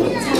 자,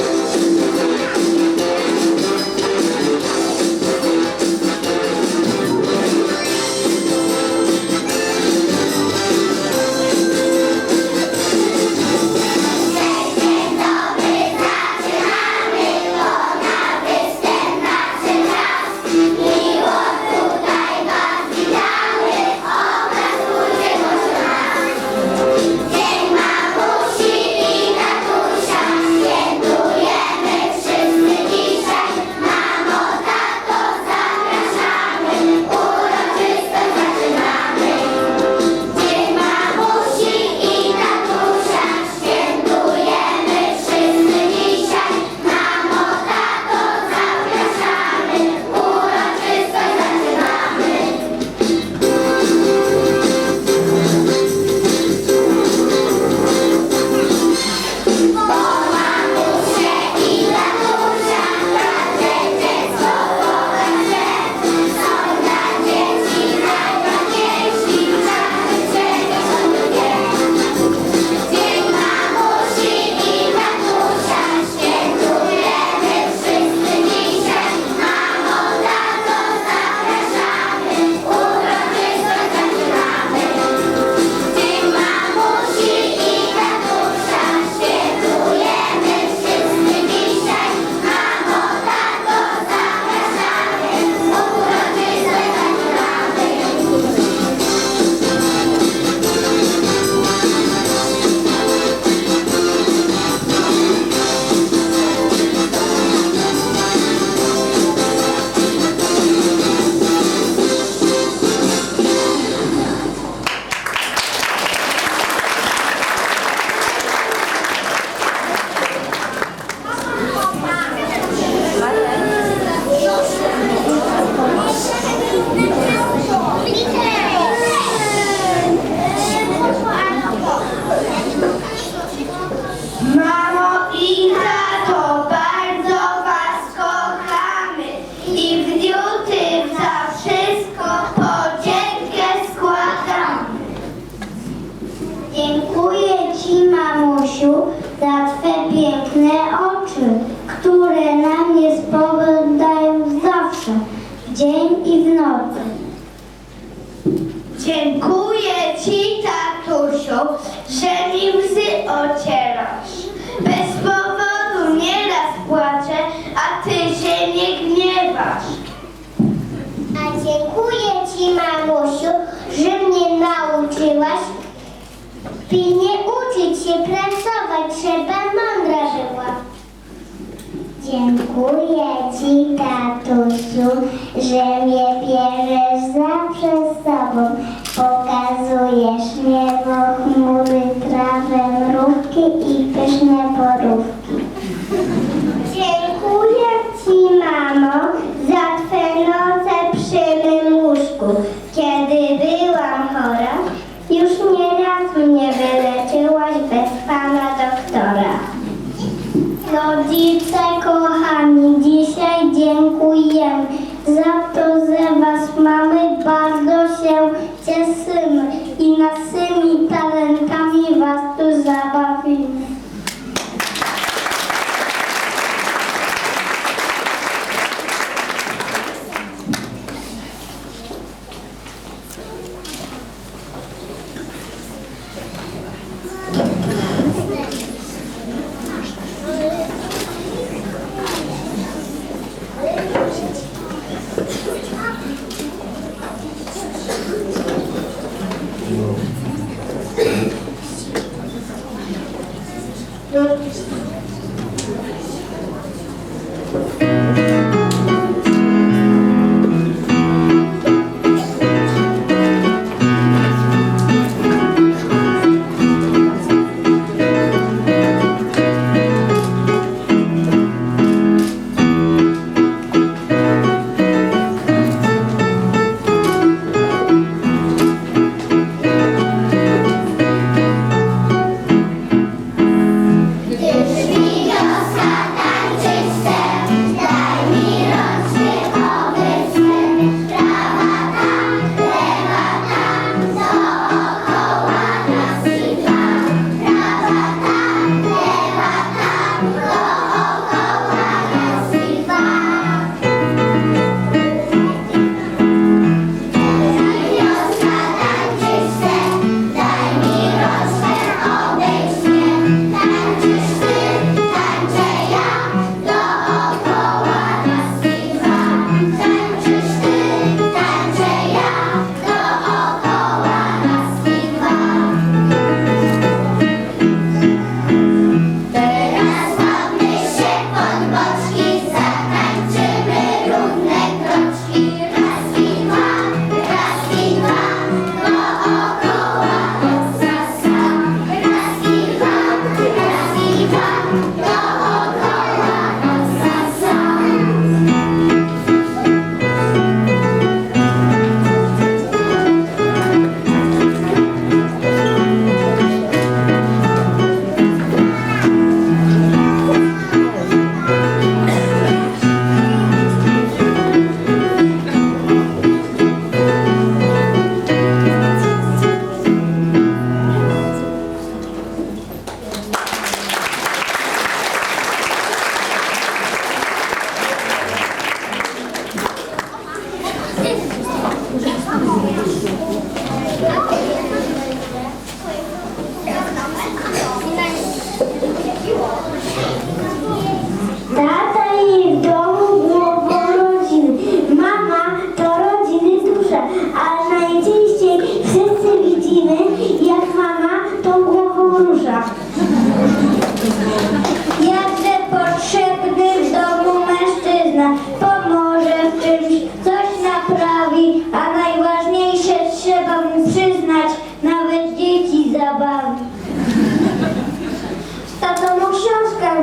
dzień i w nocy. Dziękuję Ci, tatusiu, że mi łzy ocierasz. Bez powodu nieraz płaczę, a Ty się nie gniewasz. A dziękuję Ci, mamusiu, że mnie nauczyłaś pilnie uczyć się pracować, mądra była. Dziękuję Ci, tatusiu, że mnie bierzesz zawsze z sobą. Pokazujesz niebo, chmury, trawę, mrówki i pyszne borówki.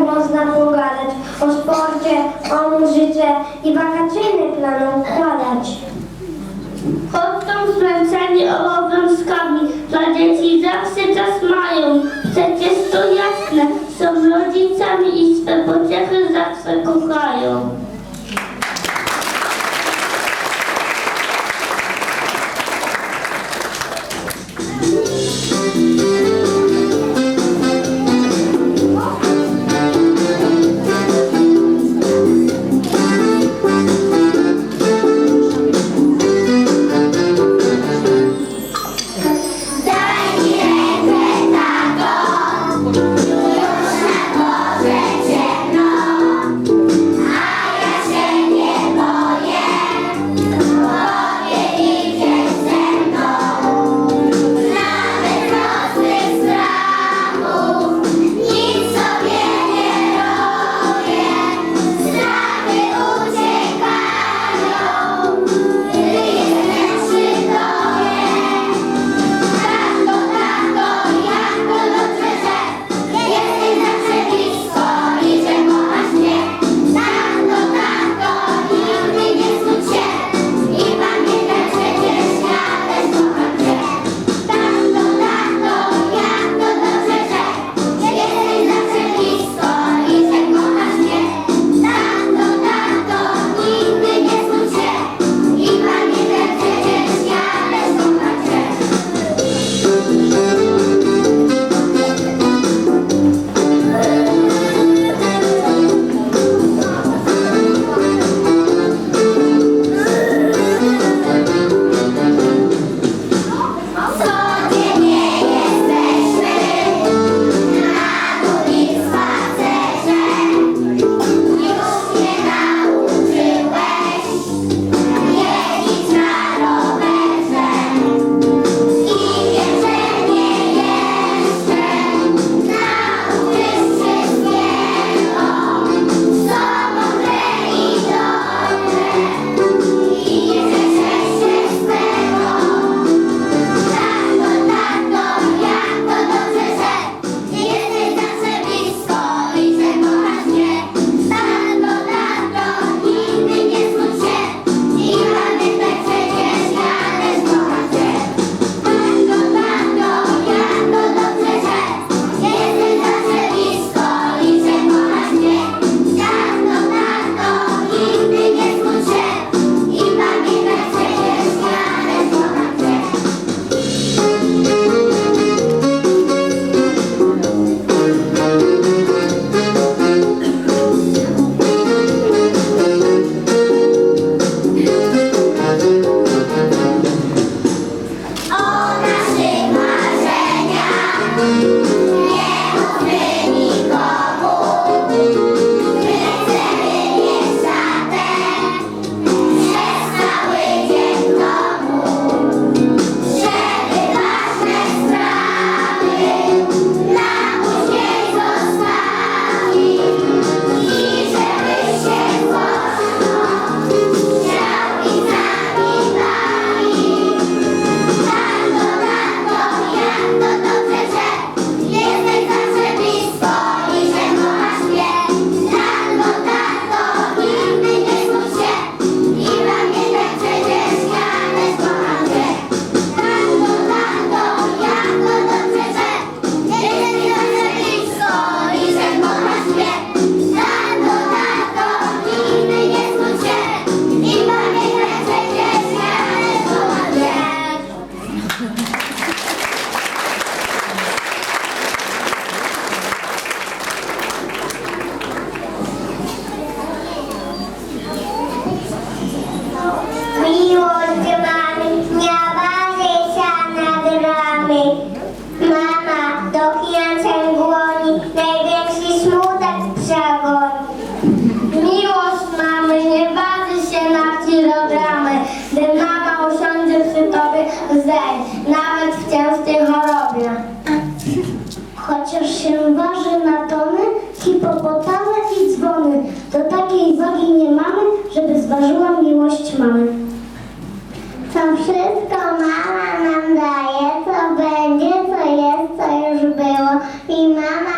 można pogadać, o sporcie, o muzyce i wakacyjny plan układać. Chodzą zmęczeni obowiązkami, dla dzieci zawsze czas mają. Przecież to jasne, są rodzicami i swe pociechy zawsze kochają. zważyła miłość mamy. Co wszystko mama nam daje, co będzie, co jest, co już było i mama